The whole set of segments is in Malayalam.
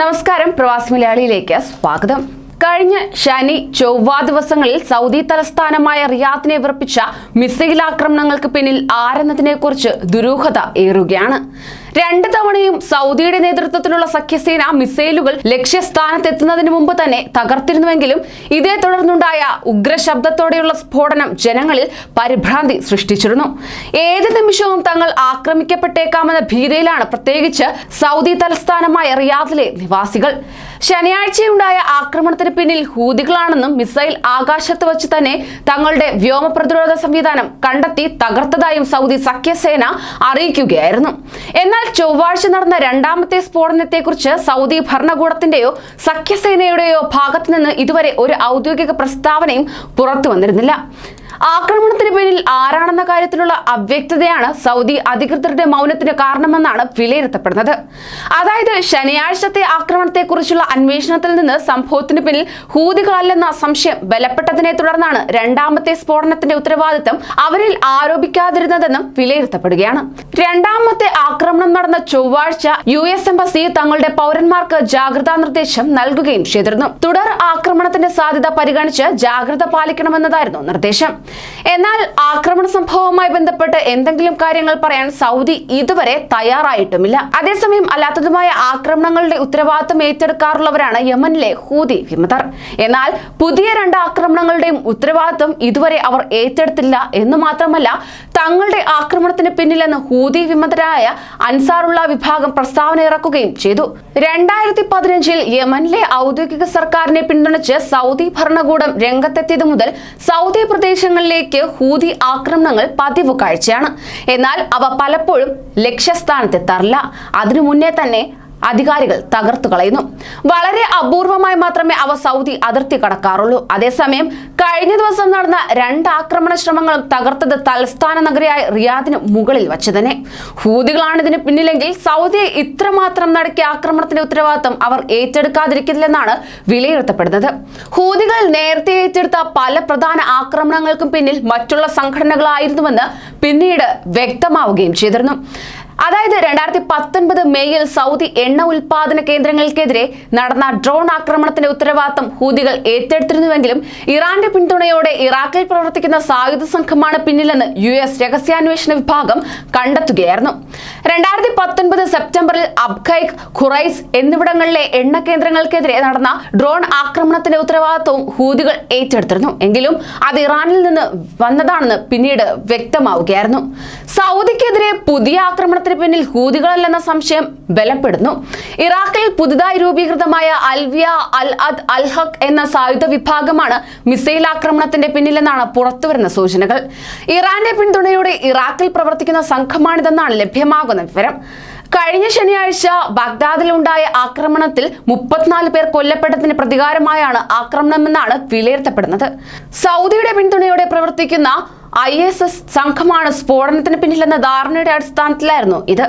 നമസ്കാരം പ്രവാസി മലയാളിയിലേക്ക് സ്വാഗതം. കഴിഞ്ഞ ശനി ചൊവ്വ ദിവസങ്ങളിൽ സൗദി തലസ്ഥാനമായ റിയാദിനെ വിറപ്പിച്ച മിസൈൽ ആക്രമണങ്ങൾക്ക് പിന്നിൽ ആരെന്നതിനെക്കുറിച്ച് ദുരൂഹത ഏറുകയാണ്. രണ്ട് തവണയും സൗദിയുടെ നേതൃത്വത്തിലുള്ള സഖ്യസേന മിസൈലുകൾ ലക്ഷ്യസ്ഥാനത്തെത്തുന്നതിന് മുമ്പ് തന്നെ തകർത്തിരുന്നുവെങ്കിലും ഇതേ തുടർന്നുണ്ടായ ഉഗ്രശബ്ദത്തോടെയുള്ള സ്ഫോടനം ജനങ്ങളിൽ പരിഭ്രാന്തി സൃഷ്ടിച്ചിരുന്നു. ഏത് നിമിഷവും തങ്ങൾ ആക്രമിക്കപ്പെട്ടേക്കാമെന്ന ഭീതിയിലാണ് പ്രത്യേകിച്ച് സൗദി തലസ്ഥാനമായ റിയാദിലെ നിവാസികൾ. ശനിയാഴ്ചയുണ്ടായ ആക്രമണത്തിന് പിന്നിൽ ഹൂതികളാണെന്നും മിസൈൽ ആകാശത്ത് വച്ച് തന്നെ തങ്ങളുടെ വ്യോമ പ്രതിരോധ സംവിധാനം കണ്ടെത്തി തകർത്തതായും സൗദി സഖ്യസേന അറിയിക്കുകയായിരുന്നു. എന്നാൽ ചൊവ്വാഴ്ച നടന്ന രണ്ടാമത്തെ സ്ഫോടനത്തെക്കുറിച്ച് സൗദി ഭരണകൂടത്തിന്റെയോ സഖ്യസേനയുടെയോ ഭാഗത്തുനിന്ന് ഇതുവരെ ഒരു ഔദ്യോഗിക പ്രസ്താവനയും പുറത്തു വന്നിരുന്നില്ല. ആക്രമണത്തിന് പിന്നിൽ ആരാണെന്ന കാര്യത്തിലുള്ള അവ്യക്തതയാണ് സൗദി അധികൃതരുടെ മൗനത്തിന് കാരണമെന്നാണ് വിലയിരുത്തപ്പെടുന്നത്. അതായത് ശനിയാഴ്ചത്തെ ആക്രമണത്തെക്കുറിച്ചുള്ള അന്വേഷണത്തിൽ നിന്ന് സംഭവത്തിന് പിന്നിൽ ഹൂതികളല്ലെന്ന സംശയം ബലപ്പെട്ടതിനെ തുടർന്നാണ് രണ്ടാമത്തെ സ്ഫോടനത്തിന്റെ ഉത്തരവാദിത്തം അവരിൽ ആരോപിക്കാതിരുന്നതെന്നും വിലയിരുത്തപ്പെടുകയാണ്. രണ്ടാമത്തെ ആക്രമണം നടന്ന ചൊവ്വാഴ്ച യു എസ് എംബസി തങ്ങളുടെ പൗരന്മാർക്ക് ജാഗ്രതാ നിർദ്ദേശം നൽകുകയും ചെയ്തിരുന്നു. തുടർ ആക്രമണത്തിന്റെ സാധ്യത പരിഗണിച്ച് ജാഗ്രത പാലിക്കണമെന്നതായിരുന്നു നിർദ്ദേശം. എന്നാൽ ആക്രമണ സംഭവവുമായി ബന്ധപ്പെട്ട് എന്തെങ്കിലും കാര്യങ്ങൾ പറയാൻ സൗദി ഇതുവരെ തയ്യാറായിട്ടുമില്ല. അതേസമയം അല്ലാത്തതുമായ ആക്രമണങ്ങളുടെ ഉത്തരവാദിത്തം ഏറ്റെടുക്കാറുള്ളവരാണ് യമനിലെ ഹൂതി വിമതർ. എന്നാൽ പുതിയ രണ്ട് ആക്രമണങ്ങളുടെയും ഉത്തരവാദിത്തം ഇതുവരെ അവർ ഏറ്റെടുത്തില്ല എന്ന് മാത്രമല്ല തങ്ങളുടെ ആക്രമണത്തിന് പിന്നിലെന്ന് ഹൂതി വിമതരായ അൻസാറുള്ള വിഭാഗം പ്രസ്താവന ഇറക്കുകയും ചെയ്തു. രണ്ടായിരത്തി പതിനഞ്ചിൽ യമനിലെ ഔദ്യോഗിക സർക്കാരിനെ പിന്തുണച്ച് സൗദി ഭരണകൂടം രംഗത്തെത്തിയത് മുതൽ സൗദി പ്രദേശങ്ങളിലേക്ക് ഹൂതി ആക്രമണങ്ങൾ പതിവ് കാഴ്ചയാണ്. എന്നാൽ അവ പലപ്പോഴും ലക്ഷ്യസ്ഥാനത്തെത്താറില്ല. അതിനു മുന്നേ തന്നെ അധികാരികൾ തകർത്തു കളയുന്നു. വളരെ അപൂർവമായി മാത്രമേ അവ സൗദി അതിർത്തി കടക്കാറുള്ളൂ. അതേസമയം കഴിഞ്ഞ ദിവസം നടന്ന രണ്ട് ആക്രമണ ശ്രമങ്ങളും തകർത്തത് തലസ്ഥാന നഗരിയായ റിയാദിന് മുകളിൽ വച്ച് തന്നെ. ഹൂതികളാണ് ഇതിന് പിന്നിലെങ്കിൽ സൗദിയെ ഇത്രമാത്രം നടക്കിയ ആക്രമണത്തിന്റെ ഉത്തരവാദിത്തം അവർ ഏറ്റെടുക്കാതിരിക്കില്ലെന്നാണ് വിലയിരുത്തപ്പെടുന്നത്. ഹൂതികൾ നേരത്തെ ഏറ്റെടുത്ത പല പ്രധാന ആക്രമണങ്ങൾക്കും പിന്നിൽ മറ്റുള്ള സംഘടനകളായിരുന്നുവെന്ന് പിന്നീട് വ്യക്തമാവുകയും ചെയ്തിരുന്നു. അതായത് രണ്ടായിരത്തി പത്തൊൻപത് മെയ്യിൽ സൗദി എണ്ണ ഉൽപാദന കേന്ദ്രങ്ങൾക്കെതിരെ നടന്ന ഡ്രോൺ ആക്രമണത്തിന്റെ ഉത്തരവാദിത്തം ഹൂതികൾ ഏറ്റെടുത്തിരുന്നുവെങ്കിലും ഇറാന്റെ പിന്തുണയോടെ ഇറാഖിൽ പ്രവർത്തിക്കുന്ന സായുധ സംഘമാണ് പിന്നിലെന്ന് യു എസ് രഹസ്യാന്വേഷണ വിഭാഗം കണ്ടെത്തുകയായിരുന്നു. രണ്ടായിരത്തി പത്തൊൻപത് സെപ്റ്റംബറിൽ അബ്ഖൈഖ് ഖുറൈസ് എന്നിവിടങ്ങളിലെ എണ്ണ കേന്ദ്രങ്ങൾക്കെതിരെ നടന്ന ഡ്രോൺ ആക്രമണത്തിന്റെ ഉത്തരവാദിത്വവും ഹൂതികൾ ഏറ്റെടുത്തിരുന്നു. എങ്കിലും അത് ഇറാനിൽ നിന്ന് വന്നതാണെന്ന് പിന്നീട് വ്യക്തമാവുകയായിരുന്നു. സൗദിക്കെതിരെ പുതിയ ആക്രമണത്തിന് പിന്നിൽ ഹൂതികളല്ലെന്ന സംശയം ബലപ്പെടുന്നു. ഇറാഖിൽ പുതുതായി രൂപീകൃതമായ അൽവിയ അൽ അദ് അൽ എന്ന സായുധ വിഭാഗമാണ് മിസൈൽ ആക്രമണത്തിന്റെ പിന്നിലെന്നാണ് പുറത്തുവരുന്ന സൂചനകൾ. ഇറാന്റെ പിന്തുണയോടെ ഇറാഖിൽ പ്രവർത്തിക്കുന്ന സംഘമാണിതെന്നാണ് ലഭ്യമാകുന്ന വിവരം. കഴിഞ്ഞ ശനിയാഴ്ച ബഗ്ദാദിലുണ്ടായ ആക്രമണത്തിൽ മുപ്പത്തിനാല് പേർ കൊല്ലപ്പെട്ടതിന് പ്രതികാരമായാണ് ആക്രമണമെന്നാണ് വിലയിരുത്തപ്പെടുന്നത്. സൗദിയുടെ പിന്തുണയോടെ പ്രവർത്തിക്കുന്ന ഐ എസ് എസ് സംഘമാണ് സ്ഫോടനത്തിന് പിന്നിലെന്ന ധാരണയുടെ അടിസ്ഥാനത്തിലായിരുന്നു ഇത്.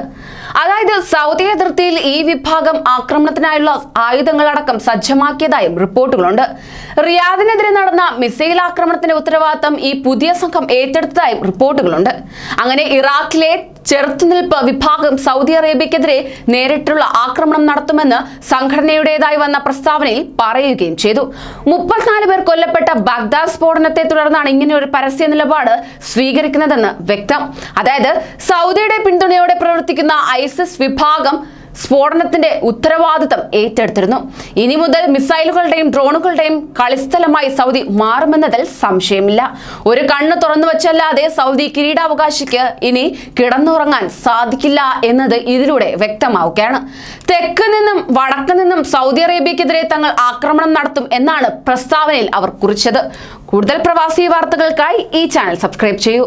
അതായത് സൗദി അതിർത്തിയിൽ ഈ വിഭാഗം ആക്രമണത്തിനായുള്ള ആയുധങ്ങളടക്കം സജ്ജമാക്കിയതായും റിപ്പോർട്ടുകളുണ്ട്. റിയാദിനെതിരെ നടന്ന മിസൈൽ ആക്രമണത്തിന്റെ ഉത്തരവാദിത്തം ഈ പുതിയ സംഘം ഏറ്റെടുത്തതായും റിപ്പോർട്ടുകളുണ്ട്. അങ്ങനെ ഇറാഖിലെ ചെറുത്തുനിൽപ്പ് വിഭാഗം സൗദി അറേബ്യക്കെതിരെ നേരിട്ടുള്ള ആക്രമണം നടത്തുമെന്ന് സംഘടനയുടേതായി വന്ന പ്രസ്താവനയിൽ പറയുകയും ചെയ്തു. മുപ്പത്തിനാല് പേർ കൊല്ലപ്പെട്ട ബാഗ്ദാദ് സ്ഫോടനത്തെ തുടർന്നാണ് ഇങ്ങനെ ഒരു പരസ്യ നിലപാട് സ്വീകരിക്കുന്നതെന്ന് വ്യക്തം. അതായത് സൗദിയുടെ പിന്തുണയോടെ പ്രവർത്തിക്കുന്ന ഐസിസ് വിഭാഗം സ്ഫോടനത്തിന്റെ ഉത്തരവാദിത്തം ഏറ്റെടുത്തിരുന്നു. ഇനി മുതൽ മിസൈലുകളുടെയും ഡ്രോണുകളുടെയും കളിസ്ഥലമായി സൗദി മാറുമെന്നതിൽ സംശയമില്ല. ഒരു കണ്ണ് തുറന്നു വച്ചല്ലാതെ സൗദി കിരീടാവകാശിക്ക് ഇനി കിടന്നുറങ്ങാൻ സാധിക്കില്ല എന്നത് ഇതിലൂടെ വ്യക്തമാവുകയാണ്. തെക്ക് നിന്നും വടക്ക് നിന്നും സൗദി അറേബ്യക്കെതിരെ തങ്ങൾ ആക്രമണം നടത്തും എന്നാണ് പ്രസ്താവനയിൽ അവർ കുറിച്ചത്. കൂടുതൽ പ്രവാസി വാർത്തകൾക്കായി ഈ ചാനൽ സബ്സ്ക്രൈബ് ചെയ്യൂ.